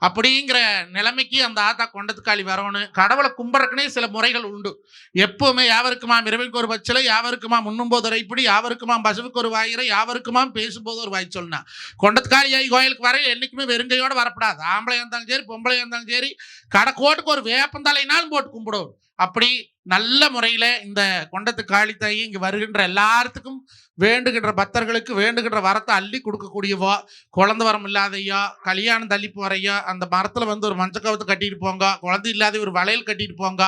அப்படிங்கிற நிலைமைக்கு அந்த ஆத்தா கொண்டத்துக்காளி வரணும். கடவுளை கும்பிட்றக்குனே சில முறைகள் உண்டு. எப்பவுமே யாவருக்குமாம் இரவுக்கு ஒரு பச்சிலை யாவருக்குமாம் உண்ணும்போது ஒரு இப்படி யாவருக்குமாம் பசுவுக்கு ஒரு வாயிரை யாவருக்குமாம் பேசும்போது ஒரு வாய் சொன்னா கொண்டத்துக்காளி ஐ கோயிலுக்கு வர என்றைக்குமே வெறுங்கையோட வரப்படாது. ஆம்பளையா இருந்தாலும் சரி பொம்பளையா இருந்தாலும் சரி கடைக்கோட்டுக்கு ஒரு வேப்பந்தலைனாலும் போட்டு கும்பிடும் அப்படி நல்ல முறையில் இந்த கொண்டத்து காளித்தாயி இங்கே வருகின்ற எல்லாத்துக்கும் வேண்டுகின்ற பக்தர்களுக்கு வேண்டுகின்ற வரத்தை அள்ளி கொடுக்கக்கூடியவோ குழந்த வரம் இல்லாதையோ கல்யாணம் தள்ளி போறையோ அந்த மரத்தில் வந்து ஒரு மஞ்சள் கட்டிட்டு போங்க குழந்தை இல்லாத ஒரு வளையல் கட்டிட்டு போங்க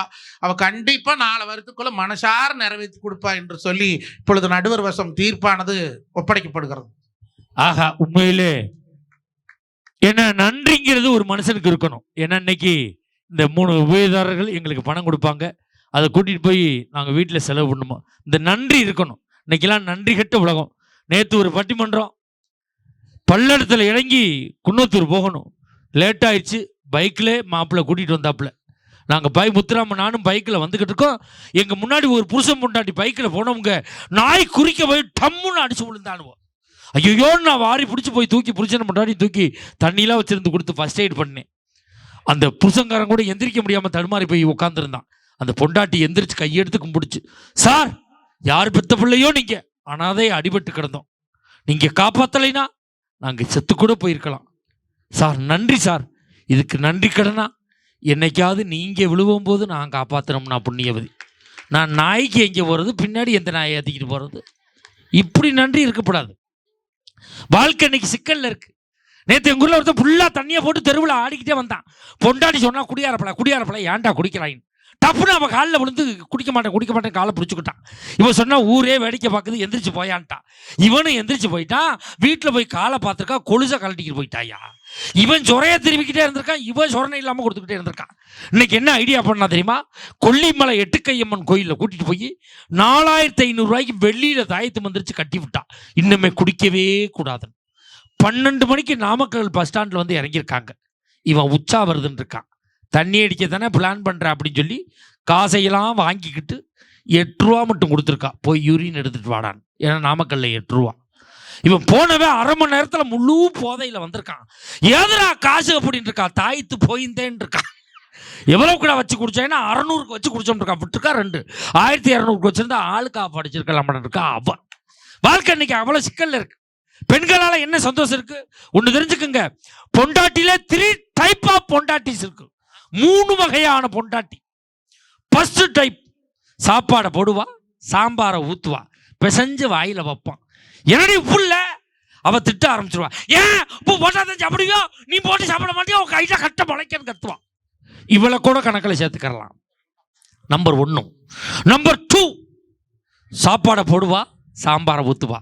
அவ கண்டிப்பாக நாலு வருத்துக்குள்ள மனசார நிறைவேற்றி கொடுப்பா என்று சொல்லி இப்பொழுது நடுவர் வசம் தீர்ப்பானது ஒப்படைக்கப்படுகிறது. ஆஹா உண்மையிலே ஏன்னா நன்றிங்கிறது ஒரு மனுஷனுக்கு இருக்கணும். ஏன்னா இன்னைக்கு இந்த மூணு உபயதாரர்கள் எங்களுக்கு பணம் கொடுப்பாங்க. அதை கூட்டிகிட்டு போய் நாங்கள் வீட்டில் செலவு பண்ணுவோம் இந்த நன்றி இருக்கணும். இன்னைக்கெல்லாம் நன்றி கெட்ட உலகம். நேற்று ஒரு பட்டிமன்றம் பல்லடத்தில் இறங்கி குன்னத்தூர் போகணும். லேட் ஆயிடுச்சு. பைக்கில் மாப்பிள்ளை கூட்டிகிட்டு வந்தாப்புல. நாங்கள் பை முத்துராம நானும் பைக்கில் வந்துக்கிட்டு இருக்கோம். எங்கள் முன்னாடி ஒரு புருஷன் பொண்டாட்டி பைக்கில் போனவங்க நாய் குறிக்க போய் டம்முன்னு அடிச்சு விழுந்தானுவோம் ஐயோ நான் வாரி பிடிச்சி போய் தூக்கி புருஷனை முன்னாடி தூக்கி தண்ணியெலாம் வச்சுருந்து கொடுத்து ஃபர்ஸ்ட் எய்ட் பண்ணேன். அந்த புருஷங்காரன் கூட எந்திரிக்க முடியாமல் தடுமாறி போய் உட்காந்துருந்தான் அந்த பொண்டாட்டி எந்திரிச்சு கையெடுத்து கும்பிடுச்சு. சார் யார் பெத்த பிள்ளையோ நீங்க? அனாதை அடிபட்டு கிடந்தோம். நீங்க காப்பாத்தலைனா? நாங்க செத்து கூட போயிருக்கலாம். சார் நன்றி சார். இதுக்கு நன்றி கடனா? என்னைக்காவது நீங்க விழுவும் போது நான் காப்பாத்தினோம்னா புண்ணியவதி. நான் நாய்க்கு எங்கே போகிறது பின்னாடி எந்த நாயை ஏற்றிக்கிட்டு போகிறது இப்படி நன்றி இருக்கக்கூடாது வாழ்க்கை இன்னைக்கு சிக்கல்ல இருக்கு. நேற்று எங்கள் ஊரில் ஒருத்தன் ஃபுல்லாக தண்ணியை போட்டு தெருவில் ஆடிக்கிட்டே வந்தான். பொண்டாடி சொன்னால் குடியாரப்பல குடியாரப்பல ஏன்டா குடிக்கிறாயின்? டப்புன்னு அவன் காலில் விழுந்து குடிக்க மாட்டேன் குடிக்க மாட்டேன் காலை பிடிச்சிக்கிட்டான். இவன் சொன்னால் ஊரே வேடிக்கை பார்க்குது எந்திரிச்சு போயான்ட்டான். இவனும் எந்திரிச்சு போயிட்டான். வீட்டில் போய் காலை பார்த்துருக்கா கொலுசை கழட்டிக்கிட்டு போயிட்டாயா? இவன் சொரைய திரும்பிக்கிட்டே இருந்திருக்கான் இவன் சொரணை இல்லாமல் கொடுத்துக்கிட்டே இருந்திருக்கான். இன்னைக்கு என்ன ஐடியா பண்ணா தெரியுமா? கொல்லிமலை எட்டுக்கையம்மன் கோயிலில் கூட்டிட்டு போய் நாலாயிரத்தி ஐநூறுரூவாய்க்கு வெள்ளியில் தாயத்து மந்திரிச்சு கட்டி விட்டான். இன்னுமே குடிக்கவே கூடாதுன்னு. பன்னெண்டு மணிக்கு நாமக்கல் பஸ் ஸ்டாண்டில் வந்து இறங்கியிருக்காங்க. இவன் உச்சா வருதுன்னு இருக்கான். தண்ணி அடிக்க தானே பிளான் பண்ணுறேன் அப்படின்னு சொல்லி காசையெல்லாம் வாங்கிக்கிட்டு எட்டு ரூபா மட்டும் கொடுத்துருக்கா. போய் யூரின் எடுத்துகிட்டு வாடான்னு. ஏன்னா நாமக்கல்ல எட்டு ரூபா. இவன் போனவே அரை மணி நேரத்தில் முழு போதையில் வந்திருக்கான். எதுரா காசு அப்படின்னு இருக்கா? தாய்த்து போயிருந்தேன்னு இருக்கான் எவ்வளோ கூட வச்சு குடிச்சேன்னா அறநூறுக்கு வச்சு குடிச்சோம் இருக்கா விட்டுருக்கா ரெண்டு. ஆயிரத்தி இரநூறுக்கு வச்சிருந்தா ஆளுக்கா படிச்சிருக்கலாம் இருக்கா? அவன். வாழ்க்கை இன்னைக்கு அவ்வளோ சிக்கல்ல இருக்கு. பெண்களால் என்ன சந்தோஷம் இருக்கு? ஒன்று தெரிஞ்சுக்குங்க. பொண்டாட்டியில் த்ரீ டைப் ஆஃப் பொண்டாட்டிஸ் இருக்கு. மூணு வகையான பொண்டாட்டி. ஃபஸ்ட்டு டைப் சாப்பாடை போடுவா சாம்பாரை ஊற்றுவா பிசைஞ்சு வாயில் வைப்பான். என்னடி புள்ள? அவள் திட்ட ஆரம்பிச்சிருவா. ஏன்? இப்போ போட்டா சாப்பிடுவியோ? நீ போட்டு சாப்பிட மாட்டியோ? உன் கையில் கட்ட முளைக்கன்னு கத்துவான். இவளை கூட கணக்கில் சேர்த்துக்கரலாம் நம்பர் ஒன்று நம்பர் டூ சாப்பாடை போடுவா சாம்பாரை ஊற்றுவா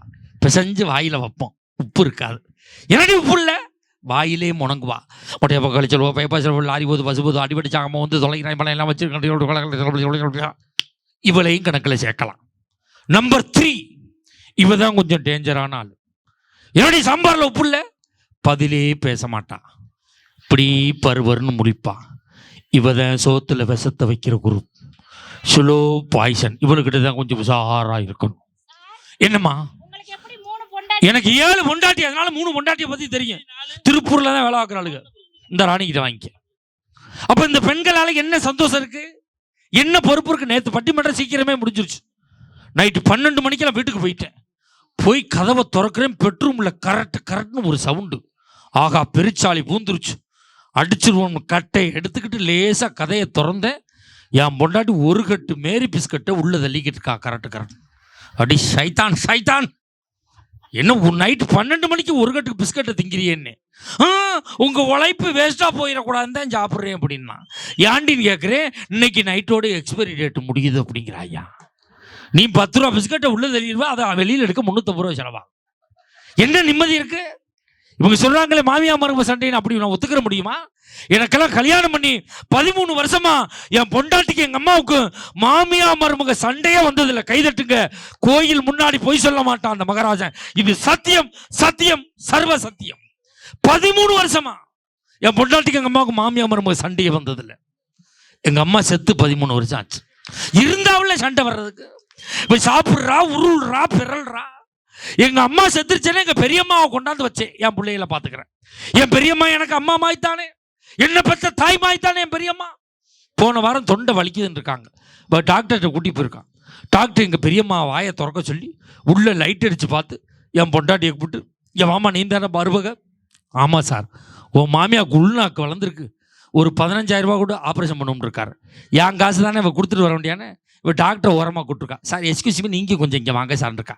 பிசைஞ்சு வாயில வைப்போம் உப்பு இருக்காது. என்னடி உப்பு இல்லை வாயிலே முணங்குவா. உடைய பக்கம் சொல்லுவா பேப்பா செலவு லாரி போது பசு போது அடிபடி சாகமாக வந்து தொலைக்கிறாய் மலை எல்லாம் இவளையும் கணக்கில் சேர்க்கலாம். நம்பர் த்ரீ இவ தான் கொஞ்சம் டேஞ்சரான ஆள். என்னுடைய சாம்பாரில் உப்பு இல்லை? பதிலே பேச மாட்டான் இப்படி பருவர்னு முடிப்பான் இவ தான் சோத்தில் விஷத்தை வைக்கிற குரு. ஸ்லோ பாய்சன் இவர்கிட்ட தான் கொஞ்சம் உஷாராக இருக்கணும். என்னம்மா உங்களுக்கு எப்படி மூணு பொண்டாட்டி எனக்கு ஏழு பொண்டாட்டி அதனால மூணு பொண்டாட்டியை பத்தி தெரியும். திருப்பூர்ல தான் வேலை பார்க்குறாளுங்க. இந்த ராணிக்கிட்ட வாங்கிக்க. அப்ப இந்த பெண்களால என்ன சந்தோஷம் இருக்கு? என்ன பொறுப்பு இருக்கு? நேற்று பட்டிமன்றம் சீக்கிரமே முடிஞ்சிருச்சு. நைட்டு பன்னெண்டு மணிக்கெல்லாம் வீட்டுக்கு போயிட்டேன். போய் கதவை திறக்கிறேன். பெட்ரூம்ல கரெக்ட் கரெக்ட்னு ஒரு சவுண்டு. ஆகா பெருச்சாளி பூந்துருச்சு. அடிச்சிருவோம் கட்டை. எடுத்துக்கிட்டு லேசா கதையை திறந்தேன். என் பொண்டாட்டி ஒரு கட்டு மேரி பிஸ்கட்டை உள்ள தள்ளிக்கிட்டு இருக்கா கரெக்ட் கரெக்ட் அடி சைத்தான் சைத்தான். என்ன ஒரு நைட்டு பன்னெண்டு மணிக்கு ஒரு கட்டுக்கு பிஸ்கட்டை திங்கிறியேன்னு? ஆ உங்க உழைப்பு வேஸ்டா போயிடக்கூடாதுன்னு தான் சாப்பிட்றேன் அப்படின்னா. ஏண்டின்னு கேட்குறேன் இன்னைக்கு நைட்டோட எக்ஸ்பைரி டேட் முடியுது அப்படிங்கிறாயா? நீ பத்து ரூபா பிஸ்கட்டை உள்ளே தள்ளிடுவா அதை வெளியில் எடுக்க முந்நூற்றம்பது ரூபா செலவா என்ன நிம்மதி இருக்குது இவங்க சொல்றாங்களே மாமியா மரும சண்டைன்னு அப்படி நான் ஒத்துக்கிற முடியுமா? எனக்கெல்லாம் கல்யாணம் பண்ணி பதிமூணு வருஷமா என் பொண்டாட்டிக்கு எங்க அம்மாவுக்கு மாமியா மருமக சண்டையே வந்ததில்ல. கைதட்டுங்க. கோயில் முன்னாடி போய் சொல்ல மாட்டான் அந்த மகராஜன். இது சத்தியம் சத்தியம் சர்வ சத்தியம். பதிமூணு வருஷமா என் பொண்டாட்டிக்கு எங்க அம்மாவுக்கு மாமியா மருமக சண்டையே வந்ததில்லை. எங்க அம்மா செத்து பதிமூணு வருஷம் ஆச்சு. இருந்தாவுல சண்டை வர்றதுக்கு. இப்ப சாப்பிடுறா உருள்றா பிறல்றா. எங்க அம்மா செத்துருச்சேன்னா எங்க பெரியம்மாவை கொண்டாந்து வச்சேன். என் பிள்ளைகளை பாத்துக்கிறேன் என் பெரியம்மா எனக்கு அம்மா மாய்த்தானே தானே என்ன பெற்ற தாய் மாய்த்தானே என் பெரியம்மா. போன வாரம் தொண்டை வலிக்குதுன்னு இருக்காங்க. இப்போ டாக்டர்கிட்ட கூட்டி போயிருக்கான். டாக்டர் எங்கள் பெரியம்மா வாயை திறக்க சொல்லி உள்ள லைட் அடித்து பார்த்து என் பொண்டாட்டியை கூப்பிட்டு என் மாமா நீ தானே மருமக? ஆமாம் சார் உன் மாமியாக்கு உள்நாக்கு வளர்ந்துருக்கு. ஒரு பதினஞ்சாயிரம் ரூபா கூட ஆப்ரேஷன் பண்ணணும்னு இருக்காரு. என் காசு தானே இவ கொடுத்துட்டு வர வேண்டியானே இப்போ டாக்டர் ஓரமாக கூப்பிட்ருக்கா சார் எக்ஸ்கியூஸ் மீ நீங்கள் கொஞ்சம் இங்கே வாங்க சார் இருக்கா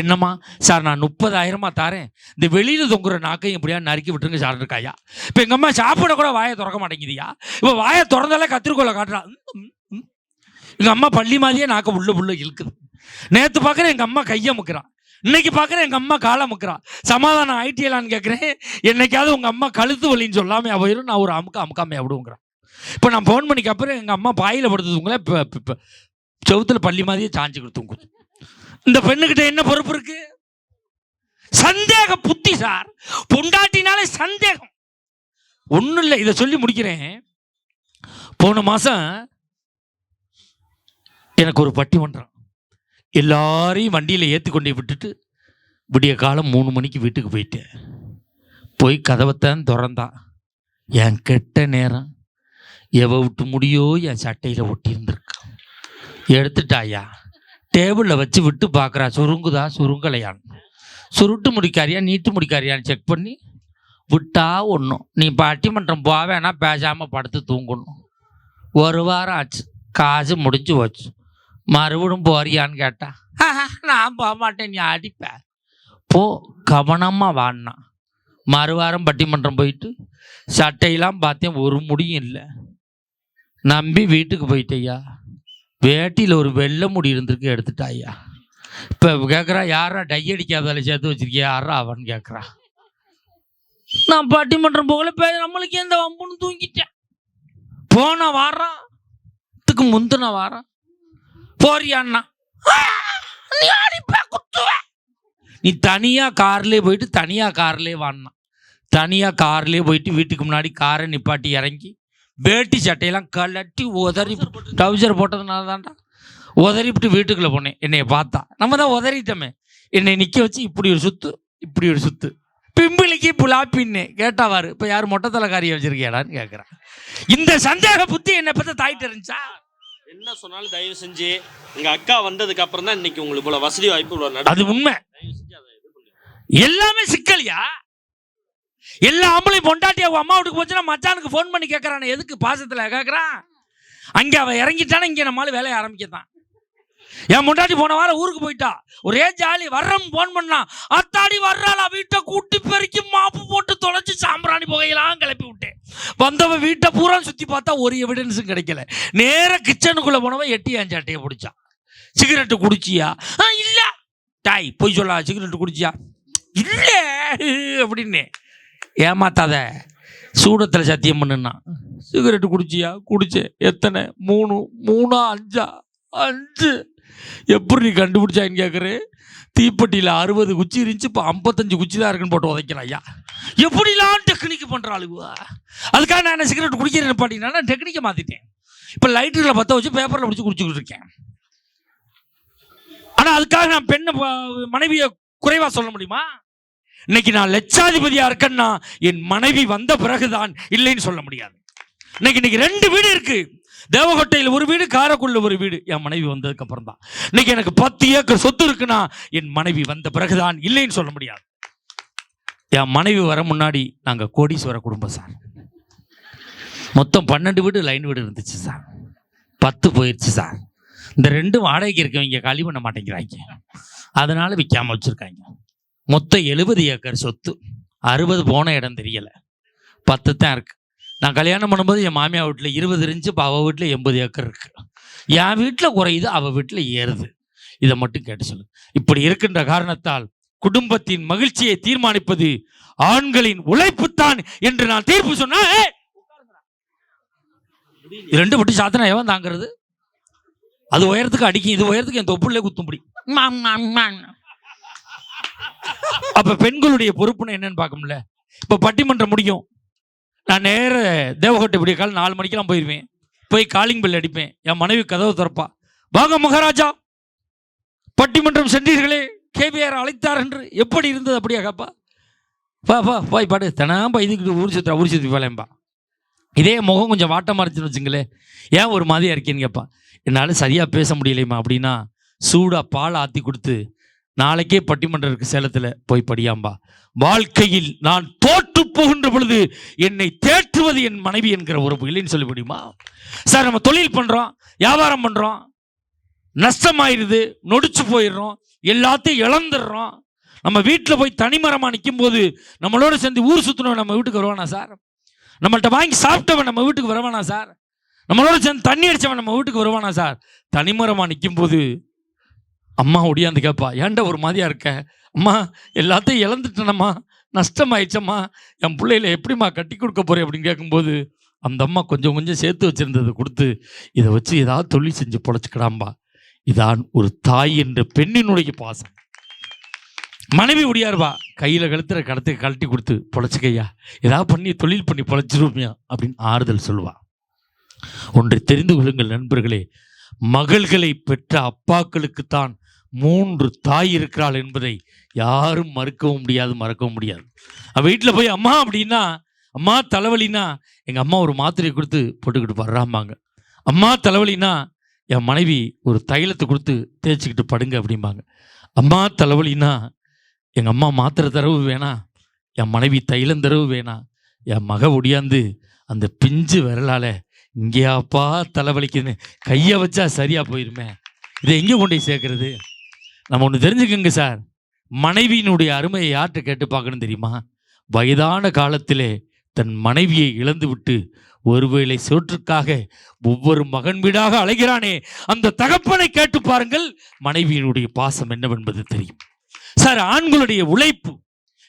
என்னம்மா? சார் நான் முப்பதாயிரமா தாரேன். இந்த வெளியில் தொங்குற நாக்கையும் எப்படியா நறுக்கி விட்டுருங்க சார் இருக்காயா இப்போ எங்கள் அம்மா சாப்பிட கூட வாயை திறக்க மாட்டேங்குதியா இப்போ வாயை திறந்தாலே கத்திரிக்கோலை காட்டுறா. எங்கள் அம்மா பள்ளி மாதிரியே நாக்கை உள்ள உள்ள இழுக்குது. நேற்று பார்க்குறேன் எங்கள் அம்மா கையை முக்கிறான் இன்னைக்கு பார்க்குறேன் எங்கள் அம்மா காலை முக்கிறா. சமாதானம் ஆயிட்டியலான்னு கேட்குறேன் என்னைக்காவது உங்கள் அம்மா கழுத்து வலின்னு சொல்லாமே அவரும் நான் ஒரு அமுக்க அமுக்காமே விடுங்கிறேன் இப்போ நான் ஃபோன் பண்ணிக்கப்புறம் எங்கள் அம்மா பாயில் படுத்துதுங்களே இப்போ செவுத்துல பள்ளி மாதிரியே சாஞ்சு கொடுத்து இந்த பெண்ணுக்கிட்ட என்ன பொறுப்பு இருக்கு? சந்தேக புத்தி சார். பொண்டாட்டினாலே சந்தேகம். ஒன்றும் இல்லை இதை சொல்லி முடிக்கிறேன். போன மாதம் எனக்கு ஒரு பட்டி பட்டிமன்றம் எல்லாரையும் வண்டியில் ஏற்றி கொண்டு விட்டுட்டு விடிய காலம் மூணு மணிக்கு வீட்டுக்கு போயிட்டேன். போய் கதவைத்தான் திறந்தான் என் கெட்ட நேரம் எவ விட்டு முடியோ என் சட்டையில் ஒட்டி இருந்திருக்கான் எடுத்துட்டாயா? டேபிளில் வச்சு விட்டு பார்க்குறா சுருங்குதா? சுருங்கலையான்னு சுருட்டு முடிக்காரியா? நீட்டு முடிக்காரியான்னு செக் பண்ணி விட்டா ஒன்றும் நீ பட்டிமன்றம் போவேனா பேசாமல் படுத்து தூங்கணும். ஒரு வாரம் ஆச்சு. காசு முடிஞ்சு போச்சு. மறுபடியும் போறியான்னு கேட்டா நான் போக மாட்டேன் நீ அடிப்ப. போ கவனமாக வாடினா மறுவாரம் பட்டிமன்றம் போயிட்டு சட்டையெல்லாம் பார்த்தேன் ஒரு முடியும் இல்லை. நம்பி வீட்டுக்கு போயிட்டேயா? வேட்டியில் ஒரு வெள்ளை முடி இருந்திருக்கு எடுத்துட்டாயா இப்போ கேட்குறா யாரா டை அடிக்காதால சேர்த்து வச்சிருக்கியா யாரா அவன் கேட்குறா நான் பட்டிமன்றம் போகல பே நம்மளுக்கு எந்த வம்புன்னு தூங்கிட்டேன். போன வாரம் இதுக்கு முந்தின வாரம் போறியான்னா நீ தனியாக கார்லேயே நீ போயிட்டு தனியாக கார்லேயே வாடினா தனியாக கார்லேயே போயிட்டு வீட்டுக்கு முன்னாடி காரை நிப்பாட்டி இறங்கி வேட்டி சட்டையெல்லாம் கலட்டி உதறி டவுசர் போட்டதுனால தான்டா உதறிவிட்டு வீட்டுக்குள்ள போனேன். என்னைய பார்த்தா. நம்ம தான் உதறிட்டோமே. என்னை நிக்க வச்சு இப்படி ஒரு சுத்து இப்படி ஒரு சுத்து. பிம்பிளிக்கு புலாப்பின்னு கேட்டாவாரு இப்போ யார் மொட்டை தலைக்காரியை வச்சிருக்கியாடான்னு கேட்குறான் இந்த சந்தேக புத்தி என்னை பற்றி தாயிட்டு இருந்துச்சா? என்ன சொன்னாலும் தயவு செஞ்சு எங்க அக்கா வந்ததுக்கு அப்புறம் தான் இன்னைக்கு உங்களுக்கு இவ்வளவு வசதி வாய்ப்பு அது உண்மை. எல்லாமே சிக்கல்யா? எல்லா ஆம்பளையும் பொண்டாட்டி அவங்க அம்மா வீட்டுக்கு போச்சுன்னா மச்சானுக்கு ஃபோன் பண்ணி கேட்கறானே எதுக்கு பாசத்தில் கேட்குறான் அங்கே அவன் இறங்கிட்டானே இங்கே நம்மளால வேலையை ஆரம்பிக்கத்தான் என் முண்டாட்டி போன வாரம் ஊருக்கு போயிட்டா. ஒரே ஜாலி வர்றம் ஃபோன் பண்ணா. அத்தாடி வர்றாளா வீட்டை கூட்டி பெருக்கி மாப்பு போட்டு தொலைச்சு சாம்பிராணி புகையெல்லாம் கிளப்பி விட்டேன். வந்தவன் வீட்டை பூரா சுத்தி பார்த்தா ஒரு எவிடன்ஸும் கிடைக்கல. நேர கிச்சனுக்குள்ள போனவன் எட்டி அஞ்சாட்டையை சட்டையை பிடிச்சான். சிகரெட்டு குடிச்சியா? "ஆ, இல்ல. டாய் போய் சொல்லா சிகரெட்டு குடிச்சியா? இல்ல அப்படின்னு ஏமாத்தாத. சூடத்தில் சத்தியம் பண்ணுன்னா. சிகரெட்டு குடிச்சியா? குடிச்சேன். எத்தனை? மூணு மூணா அஞ்சா? அஞ்சு. எப்படி நீ கண்டுபிடிச்சான்னு கேட்குறேன் தீப்பெட்டியில் அறுபது குச்சி இருந்துச்சு இப்போ ஐம்பத்தஞ்சு குச்சி தான் இருக்குன்னு போட்டு உதைக்கிறான் ஐயா. எப்படிலாம் டெக்னிக் பண்ணுற ஆளுவா அதுக்காக நான் என்ன சிகரெட் குடிக்கிறேன் நிப்பாட்டினா நான் டெக்னிக்கை மாற்றிட்டேன் இப்போ லைட்டரில் பற்ற வச்சு பேப்பரில் பிடிச்சி குடிச்சுக்கிட்டு இருக்கேன். ஆனால் அதுக்காக நான் பெண்ணை மனைவியை குறைவாக சொல்ல முடியுமா? இன்னைக்கு நான் லட்சாதிபதியா இருக்கேன்னா என் மனைவி வந்த பிறகுதான் இல்லைன்னு சொல்ல முடியாது. இன்னைக்கு இன்னைக்கு ரெண்டு வீடு இருக்கு. தேவகோட்டையில் ஒரு வீடு காரக்குள்ள ஒரு வீடு. என் மனைவி வந்ததுக்கு அப்புறம் தான் இன்னைக்கு எனக்கு பத்து ஏக்கர் சொத்து இருக்குன்னா என் மனைவி வந்த பிறகுதான் இல்லைன்னு சொல்ல முடியாது. என் மனைவி வர முன்னாடி நாங்க கோடீஸ்வர குடும்பம் சார். மொத்தம் பன்னெண்டு வீடு லைன் வீடு இருந்துச்சு சார். பத்து போயிடுச்சு சார். இந்த ரெண்டு வாடகைக்கு இருக்கவங்க காலி பண்ண மாட்டேங்கிறாங்க. அதனால விற்காம வச்சுருக்காங்க. மொத்தம் எழுபது ஏக்கர் சொத்து. அறுபது போன இடம் தெரியல. பத்து தான் இருக்கு. நான் கல்யாணம் பண்ணும்போது என் மாமியார் வீட்டில் இருபது இருந்துச்சு இப்போ அவள் வீட்டில் எண்பது ஏக்கர் இருக்கு. என் வீட்டில் குறையுது அவள் வீட்டில் ஏறுது. இதை மட்டும் கேட்டு சொல்லு. இப்படி இருக்கின்ற காரணத்தால் குடும்பத்தின் மகிழ்ச்சியை தீர்மானிப்பது ஆண்களின் உழைப்புத்தான் என்று நான் தீர்ப்பு சொன்னேன் ரெண்டு மட்டும் சாத்தினா எவன் தாங்கிறது? அது உயரத்துக்கு அடிக்கும் இது உயரத்துக்கு என் தொப்புள்ளே குத்தும்படி. அப்ப பெண்களுடைய பொறுப்புன்னு என்னன்னு பார்க்கணும்ல இப்ப பட்டிமன்றம் முடியும். நான் நேர தேவகோட்டை விடிய காலம் நாலு மணிக்கெல்லாம் போயிடுவேன் போய் காலிங் பெல் அடிப்பேன். என் மனைவி கதவு திறப்பா. வாங்க மகாராஜா! பட்டிமன்றம் சென்றீர்களே! கேபிஆர் அழைத்தார் என்று எப்படி இருந்தது அப்படியா காப்பா? வா பா போய் பாடு. தினாம்பா இதுக்கு ஊர் சுத்துறா ஊர் சுத்தி போலேம்பா இதே முகம் கொஞ்சம் வாட்டமாக இருந்துச்சுன்னு வச்சுங்களேன். ஏன் ஒரு மாதிரியாக இருக்கேன்னு கேட்பான் என்னால் சரியாக பேச முடியலையம்மா அப்படின்னா சூடாக பால் ஆற்றி கொடுத்து நாளைக்கே பட்டிமன்றம் இருக்கு சேலத்தில் போய் படியாம்பா. வாழ்க்கையில் நான் தோற்று போகின்ற பொழுது என்னை தேற்றுவது என் மனைவி என்கிற உறவு இல்லைன்னு சொல்ல முடியுமா? சார் நம்ம தொழில் பண்ணுறோம் வியாபாரம் பண்ணுறோம் நஷ்டமாயிருது நொடிச்சு போயிடுறோம் எல்லாத்தையும் இழந்துடுறோம். நம்ம வீட்டில் போய் தனிமரமாக நிற்கும் போது நம்மளோட சேர்ந்து ஊர் சுற்றினவன் நம்ம வீட்டுக்கு வருவானா சார்? நம்மள்கிட்ட வாங்கி சாப்பிட்டவன் நம்ம வீட்டுக்கு வருவானா சார்? நம்மளோட சேர்ந்து தண்ணி அடித்தவன் நம்ம வீட்டுக்கு வருவானா சார்? தனிமரமாக நிற்கும் போது அம்மா ஒடியாந்து கேட்பா ஏன்டா ஒரு மாதிரியா இருக்க? அம்மா எல்லாத்தையும் இழந்துட்டேனம்மா. நஷ்டமாயிடுச்சம்மா. என் பிள்ளையில எப்படிம்மா கட்டி கொடுக்க போறேன்? அப்படின்னு கேட்கும்போது அந்த அம்மா கொஞ்சம் கொஞ்சம் சேர்த்து வச்சிருந்ததை கொடுத்து இதை வச்சு ஏதாவது தொழில் செஞ்சு பொழைச்சிக்கடாம்பா. இதான் ஒரு தாய் என்ற பெண்ணினுடைய பாசம். மனைவி ஒடியாருவா கையில் கழுத்துற கடத்தை கழட்டி கொடுத்து பொழைச்சிக்கையா. ஏதாவது பண்ணி தொழில் பண்ணி பொழைச்சிருவியா அப்படின்னு ஆறுதல் சொல்லுவா. ஒன்றை தெரிந்து கொள்ளுங்கள் நண்பர்களே மகள்களை பெற்ற அப்பாக்களுக்குத்தான் மூன்று தாய் இருக்கிறாள் என்பதை யாரும் மறுக்கவும் முடியாது மறக்கவும் முடியாது. வீட்டில் போய் அம்மா அப்படின்னா அம்மா தலைவலினா எங்கள் அம்மா ஒரு மாத்திரையை கொடுத்து போட்டுக்கிட்டு வர்றாம்பாங்க. அம்மா தலைவலினா என் மனைவி ஒரு தைலத்தை கொடுத்து தேய்ச்சிக்கிட்டு படுங்க அப்படிம்பாங்க. அம்மா தலைவலினா எங்கள் அம்மா மாத்திரை தரவு வேணாம் என் மனைவி தைலம் தரவு வேணாம் என் மக ஒடியாந்து அந்த பிஞ்சு விரலால் இங்கேயாப்பா தலைவலிக்குதுன்னு கையை வச்சா சரியாக போயிருமே இதை எங்கே கொண்டு போய் சேர்க்கறது? நம்ம ஒன்று தெரிஞ்சுக்கோங்க சார். மனைவியினுடைய அருமையை யார்கிட்ட கேட்டு பார்க்கணும் தெரியுமா? வயதான காலத்திலே தன் மனைவியை இழந்து விட்டு ஒருவேளை சோற்றுக்காக ஒவ்வொரு மகன் வீடாக அழைகிறானே அந்த தகப்பனை கேட்டு பாருங்கள் மனைவியினுடைய பாசம் என்னவென்பது தெரியும். சார் ஆண்களுடைய உழைப்பு.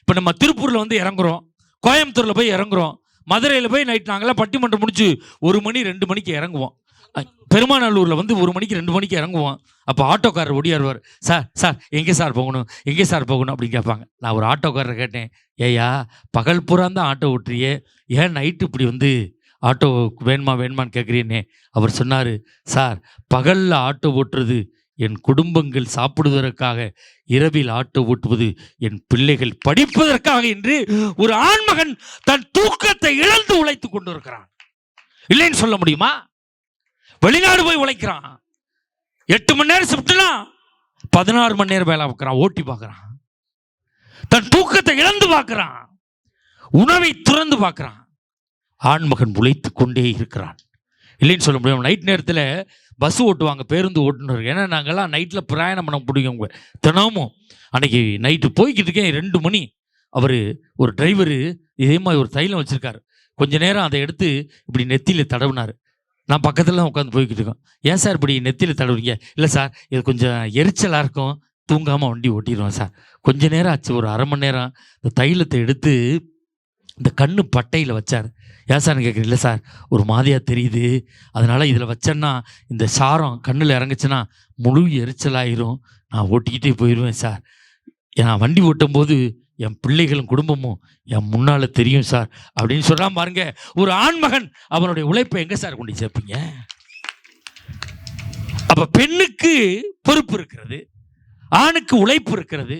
இப்போ நம்ம திருப்பூரில் வந்து இறங்குறோம். கோயம்புத்தூரில் போய் இறங்குறோம். மதுரையில் போய் நைட் நாங்களாம் பட்டிமன்றம் முடிச்சு ஒரு மணி ரெண்டு மணிக்கு இறங்குவோம். பெருமாநல்லூரில் வந்து ஒரு மணிக்கு ரெண்டு மணிக்கு இறங்குவோம் அப்போ ஆட்டோக்காரர் ஒடியாருவார் சார் சார் எங்கே சார் போகணும்? எங்கே சார் போகணும்? அப்படின்னு கேட்பாங்க. நான் ஒரு ஆட்டோக்காரரை கேட்டேன். ஏய்யா பகல் பூரா தான் ஆட்டோ ஓட்டுறியே? ஏன் நைட்டு இப்படி வந்து ஆட்டோ வேணுமா வேணுமான்னு கேட்குறீன்னே? அவர் சொன்னார் சார் பகலில் ஆட்டோ ஓட்டுறது என் குடும்பங்கள் சாப்பிடுவதற்காக இரவில் ஆட்டோ ஓட்டுவது என் பிள்ளைகள் படிப்பதற்காக என்று ஒரு ஆண்மகன் தன் தூக்கத்தை இழந்து உழைத்துக் கொண்டிருக்கிறான். இல்லைன்னு சொல்ல முடியுமா? வெளிநாடு போய் உழைக்கிறான். எட்டு மணி நேரம் ஷிஃப்ட்னா பதினாறு மணி நேரம் வேலை பார்க்குறான் ஓட்டி பார்க்குறான். தன் தூக்கத்தை இழந்து பார்க்குறான். உணவை துறந்து பார்க்குறான். ஆண்மகன் உழைத்து கொண்டே இருக்கிறான். இல்லைன்னு சொல்ல முடியும். நைட் நேரத்தில் பஸ் ஓட்டுவாங்க பேருந்து ஓட்டுனர் ஏன்னா நாங்கள்லாம் நைட்டில் பிரயாணம் பண்ண பிடிக்கும் தினமும் அன்னைக்கு நைட்டு போய்கிட்டு இருக்கேன் ரெண்டு மணி. அவர் ஒரு டிரைவரு இதே மாதிரி ஒரு தைலம் வச்சுருக்காரு. கொஞ்ச நேரம் அதை எடுத்து இப்படி நெத்தியில் தடவினார். நான் பக்கத்தில் உட்காந்து போய்கிட்டு இருக்கோம் ஏன் சார் இப்படி நெத்தியில் தடவுறீங்க? இல்லை சார் இது கொஞ்சம் எரிச்சலாக இருக்கும். தூங்காமல் வண்டி ஓட்டிடுவோம் சார். கொஞ்ச நேரம் ஆச்சு ஒரு அரை மணி நேரம். இந்த தைலத்தை எடுத்து இந்த கண்ணு பட்டையில் வச்சார். ஏன் சார்னு கேட்குறேன் இல்லை சார் ஒரு மாதிரியாக தெரியுது. அதனால் இதில் வச்சேன்னா இந்த சாரம் கண்ணில் இறங்குச்சுன்னா முழு எரிச்சலாயிரும். நான் ஓட்டிக்கிட்டே போயிடுவேன் சார். நான் வண்டி ஓட்டும் போது என் பிள்ளைகளும் குடும்பமும் என் முன்னால் தெரியும் சார். அப்படின்னு சொல்றான் பாருங்க ஒரு ஆண்மகன் அவனுடைய உழைப்பை எங்கே சார் கொண்டு சேர்ப்பீங்க? அப்போ பெண்ணுக்கு பொறுப்பு இருக்கிறது ஆணுக்கு உழைப்பு இருக்கிறது.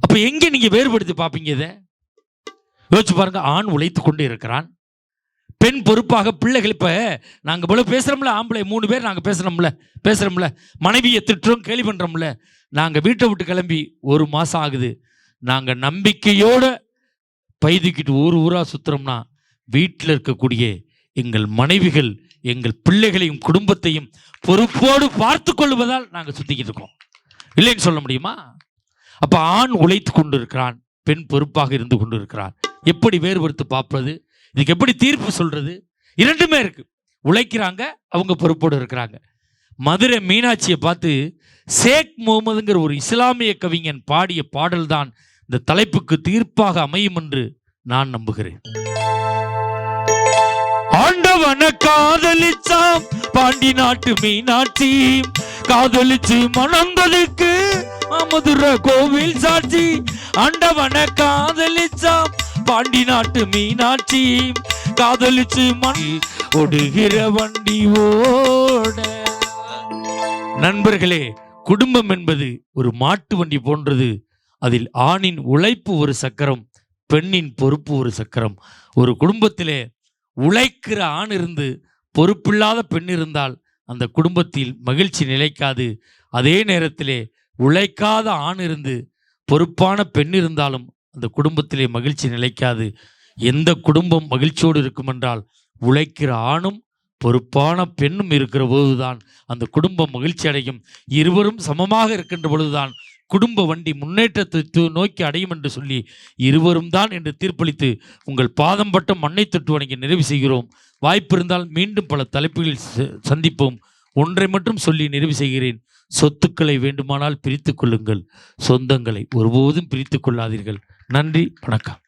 அப்போ எங்கே நீங்கள் வேறுபடுத்தி பார்ப்பீங்க இதை? யோசிச்சு பாருங்க ஆண் உழைத்து கொண்டு இருக்கிறான் பெண் பொறுப்பாக பிள்ளைகள் இப்போ நாங்கள் போல பேசுகிறோம்ல ஆம்பளை மூணு பேர் நாங்கள் பேசுகிறோம்ல பேசுகிறோம்ல மனைவியை திட்டுறோம் கேலி பண்ணுறோம்ல நாங்கள் வீட்டை விட்டு கிளம்பி ஒரு மாதம் ஆகுது நாங்கள் நம்பிக்கையோடு பைதுக்கிட்டு ஊர் ஊராக சுற்றுறோம்னா வீட்டில் இருக்கக்கூடிய எங்கள் மனைவிகள் எங்கள் பிள்ளைகளையும் குடும்பத்தையும் பொறுப்போடு பார்த்து கொள்வதால் நாங்கள் சுத்திக்கிட்டு இருக்கோம். இல்லைன்னு சொல்ல முடியுமா? அப்போ ஆண் உழைத்து கொண்டு இருக்கிறான் பெண் பொறுப்பாக இருந்து கொண்டு இருக்கிறான் எப்படி வேறுபடுத்து பார்ப்பது? இதுக்கு எப்படி தீர்ப்பு சொல்றது? இரண்டுமே இருக்கு. உழைக்கிறாங்க அவங்க பொறுப்போடு இருக்கிறாங்க. மதுரை மீனாட்சியை பார்த்து ஷேக் முகமதுங்கிற ஒரு இஸ்லாமிய கவிஞன் பாடிய பாடல்தான் இந்த தலைப்புக்கு தீர்ப்பாக அமையும் என்று நான் நம்புகிறேன். ஆண்டவன காதலிச்சாம் பாண்டி நாட்டு மீனாட்சி. காதலிச்சு மணந்ததுக்கு மதுர கோவில் சாட்சி. ஆண்டவன காதலிச்சாம் பாண்டி நாட்டு மீனாட்சி. காதலிச்சு மண் ஒடுகிற வண்டி ஓட. நண்பர்களே குடும்பம் என்பது ஒரு மாட்டு வண்டி போன்றது அதில் ஆணின் உழைப்பு ஒரு சக்கரம் பெண்ணின் பொறுப்பு ஒரு சக்கரம். ஒரு குடும்பத்திலே உழைக்கிற ஆண் இருந்து பொறுப்பில்லாத பெண் இருந்தால் அந்த குடும்பத்தில் மகிழ்ச்சி நிலைக்காது. அதே நேரத்திலே உழைக்காத ஆண் இருந்து பொறுப்பான பெண் இருந்தாலும் அந்த குடும்பத்திலே மகிழ்ச்சி நிலைக்காது. எந்த குடும்பம் மகிழ்ச்சியோடு இருக்கும் என்றால் உழைக்கிற ஆணும் பொறுப்பான பெண்ணும் இருக்கிற போதுதான் அந்த குடும்பம் மகிழ்ச்சி அடையும். இருவரும் சமமாக இருக்கின்ற பொழுதுதான் குடும்ப வண்டி முன்னேற்றத்தை நோக்கி அடையும் என்று சொல்லி இருவரும் தான் என்று தீர்ப்பளித்து உங்கள் பாதம் பட்ட மண்ணை தொட்டு வணங்கி நிறைவு செய்கிறோம். வாய்ப்பு இருந்தால் மீண்டும் பல தலைப்புகளில் ச- சந்திப்போம். ஒன்றை மட்டும் சொல்லி நிறைவு செய்கிறேன். சொத்துக்களை வேண்டுமானால் பிரித்து கொள்ளுங்கள். சொந்தங்களை ஒருபோதும் பிரித்து கொள்ளாதீர்கள். நன்றி வணக்கம்.